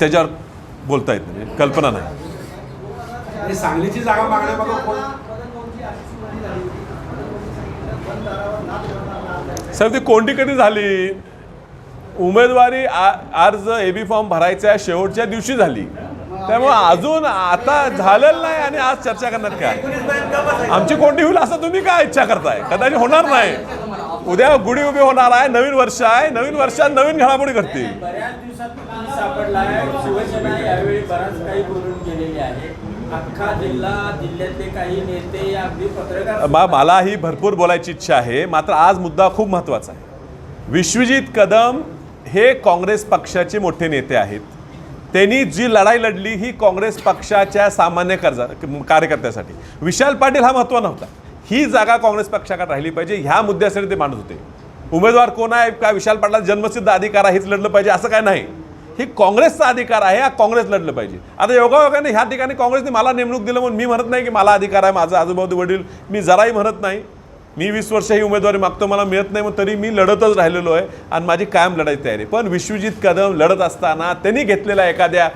त्याच्यावर बोलता येत नाही कल्पना नाही. सांगलीची जागा साहेब ती कोणती कधी झाली? उमेदवारी अर्ज ए बी फॉर्म भरायच्या शेवटच्या दिवशी झाली. त्यामुळे अजून आता झालेलं नाही आणि आज चर्चा करणार काय? आमची कोणती होईल असं तुम्ही काय इच्छा करताय? कदाचित होणार नाही. उद्या गुढी उभी होणार आहे नवीन वर्ष आहे नवीन वर्षात नवीन घडामोडी करतील बऱ्याच दिवसात तुम्ही सापडलाय. शिवसेना यावेळी बराच काही बोलून गेलेली आहे. अख्खा जिल्हा जिल्ह्यातले काही नेते अगदी पत्रकार मा मलाही भरपूर बोलायची इच्छा आहे. मात्र आज मुद्दा खूप महत्त्वाचा आहे. विश्वजित कदम हे काँग्रेस पक्षाचे मोठे नेते आहेत. त्यांनी जी लढाई लढली ही काँग्रेस पक्षाच्या सामान्य कर्जा कार्यकर्त्यासाठी. विशाल पाटील हा महत्त्व नव्हता. ही जागा काँग्रेस पक्षाकडे राहिली पाहिजे. ह्या मुद्द्यासाठी ते मांडत होते. उमेदवार कोण आहे? का विशाल पाटला जन्मसिद्ध अधिकार आहे हेच लढलं पाहिजे असं काय नाही. ही काँग्रेसचा अधिकार आहे हा काँग्रेस लढलं पाहिजे. आता योगायोगाने ह्या ठिकाणी काँग्रेसने मला नेमणूक दिलं म्हणून मी म्हणत नाही की मला अधिकार आहे माझा आजूबाजू वडील मी जराही म्हणत नाही. मी वीस वर्ष ही उमेदवारी मागतो मला मिळत नाही मग तरी मी लढतच राहिलेलो आहे आणि माझी कायम लढायची तयारी आहे. पण विश्वजित कदम लढत असताना त्यांनी घेतलेल्या एखाद्या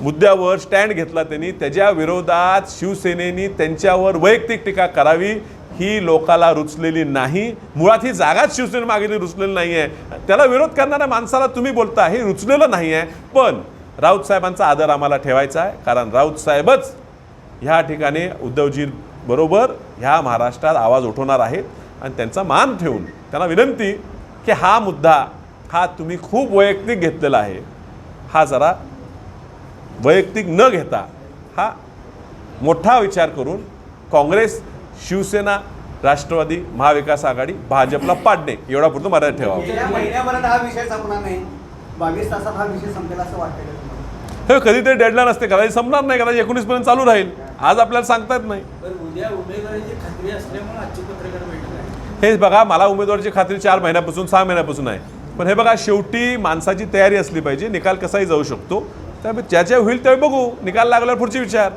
मुद्द्यावर स्टँड घेतला त्यांनी. त्याच्या विरोधात शिवसेनेनी त्यांच्यावर वैयक्तिक टीका करावी. ही लोकाला रुचलेली नाही. मुळात ही जागाच शिवसेने मागेली रुचलेली नाही आहे त्याला विरोध करणाऱ्या माणसाला तुम्ही बोलता हे रुचलेलं नाही आहे पण राऊत साहेबांचा आदर आम्हाला ठेवायचा आहे. कारण राऊत साहेबच ह्या ठिकाणी उद्धवजी बरोबर ह्या महाराष्ट्रात आवाज उठवणार आहेत. आणि त्यांचा मान ठेवून त्यांना विनंती की हा मुद्दा हा तुम्ही खूप वैयक्तिक घेतलेला आहे. हा जरा वैयक्तिक न घेता हा मोठा विचार करून काँग्रेस शिवसेना राष्ट्रवादी महाविकास आघाडी भाजपला पाडणे एवढा पुरतं मर्यादा महिन्याभरात हा विषय संपणार नाही. बावीस तासात हा विषय संपेल असं वाटतं का तुम्हाला? हे कधीतरी डेडलाईन असते कदाचित संपणार नाही कदाचित एकोणीसपर्यंत चालू राहील. आज आपल्याला सांगता येत नाही. हे बघा मला उमेदवाराची खात्री चार महिन्यापासून सहा महिन्यापासून आहे. पण हे बघा शेवटी माणसाची तयारी असली पाहिजे निकाल कसाही जाऊ शकतो. त्यामुळे ज्याच्या होईल त्यावेळी बघू निकाल लागल्यावर पुढचे विचार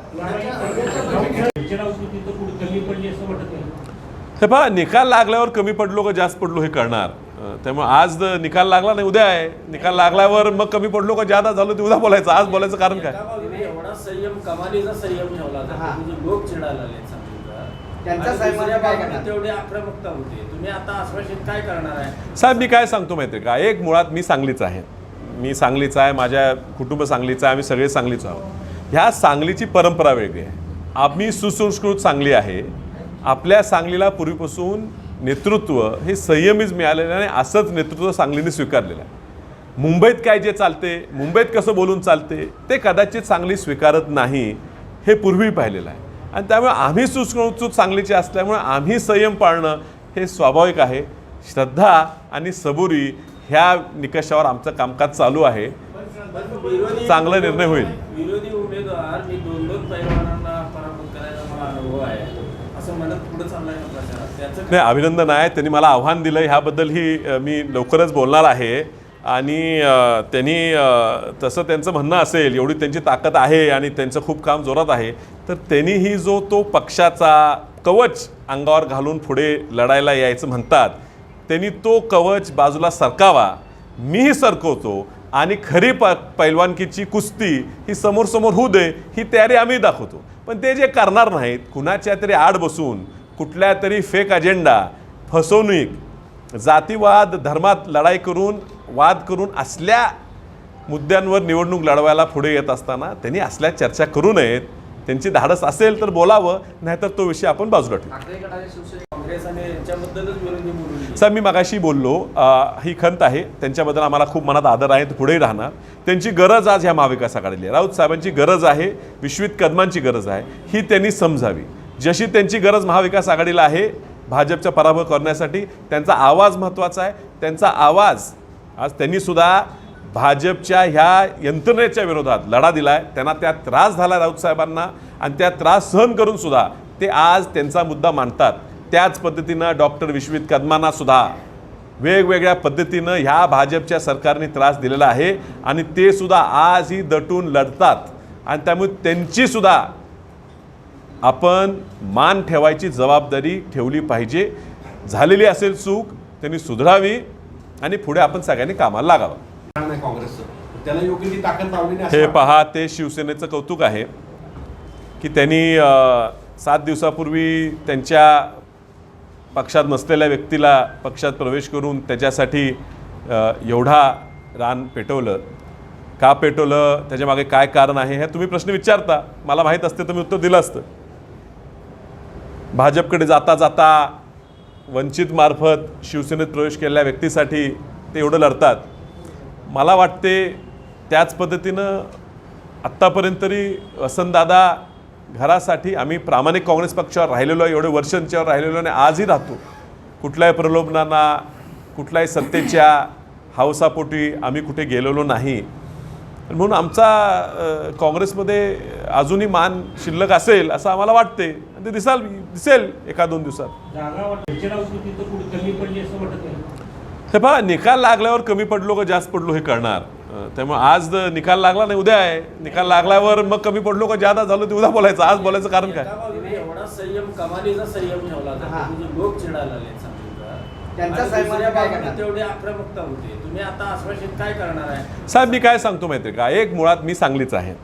हे पहा निकाल लागल्यावर कमी पडलो का जास्त पडलो हे कळणार अं, त्यामुळे आज निकाल लागला नाही उद्या आहे निकाल लागल्यावर मग कमी पडलो का जादा झालो ते उद्या बोलायचं आज बोलायचं कारण काय एका बाजूने एवढा संयम कमालीचा संयम ठेवला. होता लोक चिडायला लागले सांगलीकर. त्यांचा आणि संयमाने दुसऱ्या काय बाजूने करणार? तेवढी आक्रमकता होती तुम्ही आता आश्वासित काय करणार आहे साहेब मी काय सांगतो माहिती आहे का एक मुळात मी सांगलीचा आहे मी सांगलीचा आहे माझ्या कुटुंब सांगलीचं आहे आम्ही सगळे सांगलीच आहोत. ह्या सांगलीची परंपरा वेगळी आहे. आम्ही सुसंस्कृत सांगली आहे. आपल्या सांगलीला पूर्वीपासून नेतृत्व हे संयमीच मिळालेलं आहे आणि असंच नेतृत्व सांगलीने स्वीकारलेलं आहे. मुंबईत काय जे चालते मुंबईत कसं बोलून चालते ते कदाचित सांगली स्वीकारत नाही हे पूर्वी पाहिलेलं आहे. आणि त्यामुळे आम्ही सुसंस्कृत सांगलीचे असल्यामुळे आम्ही संयम पाळणं हे स्वाभाविक आहे. श्रद्धा आणि सबुरी ह्या निकषावर आमचं कामकाज चालू आहे. चांगला निर्णय होईल. विरोधी उमेदवार मी दोन दोन पैलवानांना पराभूत करायचा मला अनुभव आहे. असं म्हणत पुढे चाललाय ना प्रचारात? त्याचं नाही अभिनंदन आहे. त्यांनी मला आव्हान दिलं ह्याबद्दल ही मी लवकरच बोलणार आहे. आणि त्यांनी तसं त्यांचं म्हणणं असेल एवढी त्यांची ताकद आहे आणि त्यांचं खूप काम जोरात आहे तर त्यांनीही जो तो पक्षाचा कवच अंगावर घालून पुढे लढायला यायचं म्हणतात त्यांनी तो कवच बाजूला सरकावा मीही सरकवतो आणि खरी प पैलवानकीची कुस्ती ही समोर समोर होऊ दे ही तयारी आम्ही दाखवतो. पण ते जे करणार नाहीत कुणाच्या तरी आड बसून कुठल्या तरी फेक अजेंडा फसवणूक जातीवाद धर्मात लढाई करून वाद करून असल्या मुद्द्यांवर निवडणूक लढवायला पुढे येत असताना त्यांनी असल्या चर्चा करू नयेत. त्यांची धाडस असेल तर बोलावं नाहीतर तो विषय आपण बाजूला ठेवू. सर मी मगाशी बोललो ही खंत आहे त्यांच्याबद्दल आम्हाला खूप मनात आदर आहे पुढेही राहणार. त्यांची गरज आज ह्या महाविकास आघाडीला आहे. राऊत साहेबांची गरज आहे विश्वित कदमांची गरज आहे ही त्यांनी समजावी. जशी त्यांची गरज महाविकास आघाडीला आहे भाजपचा पराभव करण्यासाठी त्यांचा आवाज महत्त्वाचा आहे त्यांचा आवाज आज त्यांनीसुद्धा भाजपच्या ह्या यंत्रणेच्या विरोधात लढा दिलाय त्यांना त्यात त्रास झाला राऊत साहेबांना आणि त्या त्रास सहन करूनसुद्धा ते आज त्यांचा मुद्दा मांडतात. त्याच पद्धतीनं डॉक्टर विश्वित कदमांना सुद्धा वेगवेगळ्या पद्धतीनं ह्या भाजपच्या सरकारने त्रास दिलेला आहे आणि ते सुद्धा आजही दटून लढतात. आणि त्यामुळे त्यांची सुद्धा आपण मान ठेवायची जबाबदारी ठेवली पाहिजे. झालेली असेल चूक त्यांनी सुधारावी आणि पुढे आपण सगळ्यांनी कामाला लागावं. हे. पहा ते शिवसेनेचं कौतुक आहे की त्यांनी सात दिवसापूर्वी त्यांच्या पक्षात नसलेल्या व्यक्तीला पक्षात प्रवेश करून त्याच्यासाठी एवढा रान पेटवलं. का पेटवलं? त्याच्यामागे काय कारण आहे? हे तुम्ही प्रश्न विचारता. मला माहीत असते तर मी उत्तर दिलं असतं. भाजपकडे जाता जाता वंचित मार्फत शिवसेनेत प्रवेश केलेल्या व्यक्तीसाठी ते एवढं लढतात. मला वाटते त्याच पद्धतीनं आत्तापर्यंत तरी वसंतदादा घरासाठी आम्ही प्रामाणिक काँग्रेस पक्षावर राहिलेलो आहे एवढे वर्षांच्यावर राहिलेलो आणि आजही राहतो. कुठल्याही प्रलोभनांना कुठल्याही सत्तेच्या हौसापोटी आम्ही कुठे गेलेलो नाही. म्हणून आमचा काँग्रेसमध्ये अजूनही मान शिल्लक असेल असं आम्हाला वाटते. आणि ते दिसाल दिसेल एका दोन दिवसात. हे पहा निकाल लागल्यावर कमी पडलो का जास्त पडलो हे कळणार. त्यामुळे आज द- निकाल लागला नाही उद्या आहे. निकाल लागल्यावर मग कमी पडलो का जादा झालो ते उद्या बोलायचं. आज बोलायचं कारण काय? एका बाजूने एवढा संयम कमालीचा संयम ठेवला. जातो लोक चिडायला लागले सांगलीकर. त्यांचा आणि संयमाचं दुसऱ्या काय बाजूने करणार? तेवढी आक्रमकता होती. तुम्ही आता आश्वासित काय करणार आहे? साहेब मी काय सांगतो माहिती आहे का? एक मुळात मी सांगलीचा आहे.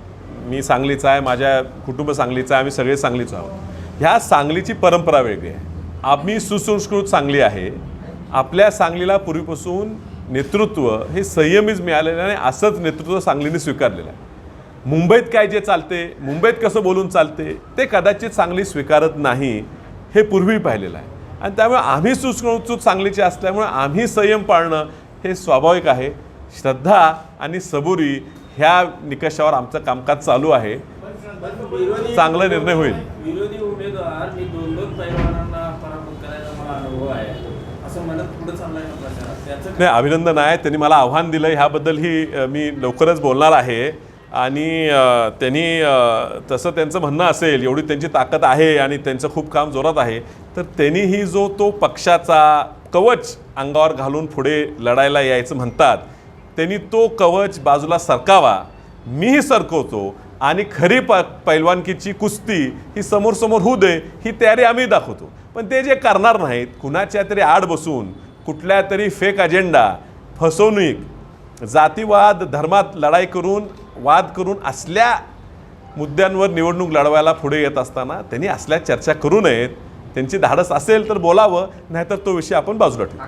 मी सांगलीचा आहे माझ्या कुटुंब सांगलीचं आहे आम्ही सगळे सांगलीच आहोत. ह्या सांगलीची परंपरा वेगळी आहे. आम्ही सुसंस्कृत सांगली आहे. आपल्या सांगलीला पूर्वीपासून नेतृत्व हे संयमीच मिळालेलं आहे आणि असंच नेतृत्व सांगलीने स्वीकारलेलं आहे. मुंबईत काय जे चालते मुंबईत कसं बोलून चालते ते कदाचित सांगली स्वीकारत नाही हे पूर्वी पाहिलेलं आहे. आणि त्यामुळे आम्ही सुसंस्कृत सांगलीचे असल्यामुळे आम्ही संयम पाळणं हे स्वाभाविक आहे. श्रद्धा आणि सबुरी ह्या निकषावर आमचं कामकाज चालू आहे. चांगला निर्णय होईल. नाही अभिनंदन आहे. त्यांनी मला आव्हान दिलं. ह्याबद्दलही मी लवकरच बोलणार आहे. आणि त्यांनी तसं त्यांचं म्हणणं असेल एवढी त्यांची ताकद आहे आणि त्यांचं खूप काम जोरात आहे तर त्यांनीही जो तो पक्षाचा कवच अंगावर घालून पुढे लढायला यायचं म्हणतात त्यांनी तो कवच बाजूला सरकावा. मीही सरकवतो. आणि खरी प पैलवानकीची कुस्ती ही समोर समोर होऊ दे ही तयारी आम्ही दाखवतो. पण ते जे करणार नाहीत कुणाच्या तरी आड बसून कुठल्या तरी फेक अजेंडा फसवणूक जातीवाद धर्मात लढाई करून वाद करून असल्या मुद्द्यांवर निवडणूक लढवायला पुढे येत असताना त्यांनी असल्या चर्चा करू नयेत. त्यांची धाडस असेल तर बोलावं नाहीतर तो विषय आपण बाजूला ठेवू.